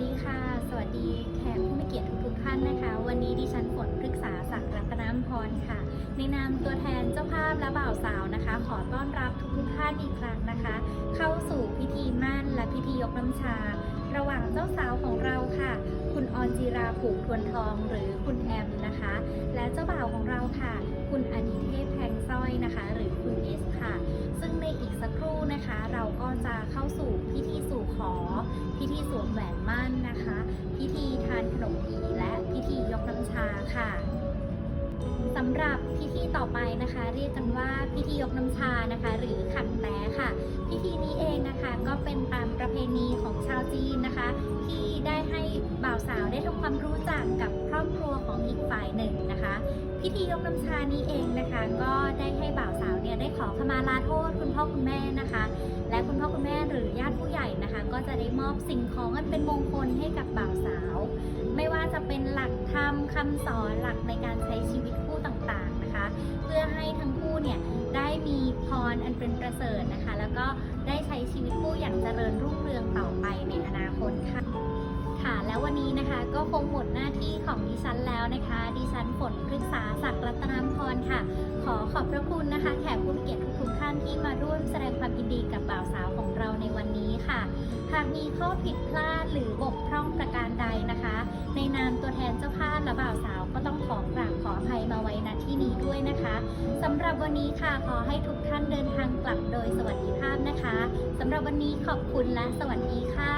สดีแขกผู้มีเกียรติทุกท่านนะคะ วันนี้ดิฉันฝนพฤกษาศักดิ์รัตนพรค่ะ ในนามตัวแทนเจ้าภาพและบ่าวสาวนะคะ ขอต้อนรับทุกๆท่านอีกครั้งนะคะ เข้าสู่พิธีมั่นและพิธียกน้ำชา ระหว่างเจ้าสาวของเราค่ะ คุณออนจีราผูกทวนทองหรือคุณแอมนะคะ และเจ้าบ่าวของเราค่ะ คุณอนิเทพแพงสร้อยนะคะ หรือคุณเอสค่ะ ซึ่งในอีกสักครู่นะคะ เราก็จะเข้าสู่พิธีสู่ขอพิธีสวม ต่อไปนะคะ เรียกกันว่าพิธียกน้ำชานะคะ หรือขันแต้ค่ะ พิธีนี้เองนะคะก็เป็นตามประเพณีของชาวจีนนะคะ ที่ได้ให้บ่าวสาวได้ทำความรู้จักกับครอบครัวของอีกฝ่ายหนึ่งนะคะ พิธียกน้ำชานี้เองนะคะ ก็ได้ให้บ่าวสาวเนี่ยได้ขอขมาลาโทษคุณพ่อคุณแม่นะคะ และคุณพ่อคุณแม่หรือญาติผู้ใหญ่นะคะ ก็จะได้มอบสิ่งของอันเป็นมงคลให้กับบ่าวสาว ไม่ว่าจะเป็นหลักธรรมคำสอนหลักในการใช้ชีวิต เนี่ยได้มีพรอันเป็นประเสริฐนะคะ แล้วก็ได้ใช้ชีวิตคู่อย่างเจริญรุ่งเรืองต่อไปในอนาคตค่ะ ค่ะ แล้ววันนี้นะคะก็คงหมดหน้าที่ของดิฉันแล้วนะคะ ดิฉันฝนพฤกษาศักดิ์รัตนามพรค่ะ ขอขอบพระคุณนะคะแขกผู้เกียรติทุกท่านที่มาร่วมแสดงความยินดีกับบ่าวสาวของเราในวันนี้ค่ะ หากมีข้อผิดพลาดหรือบกพร่องประการใดนะคะ ด้วยนะคะสำหรับวันนี้ค่ะขอให้ทุกท่านเดินทางกลับโดยสวัสดิภาพนะคะสำหรับวันนี้ขอบคุณและสวัสดีค่ะ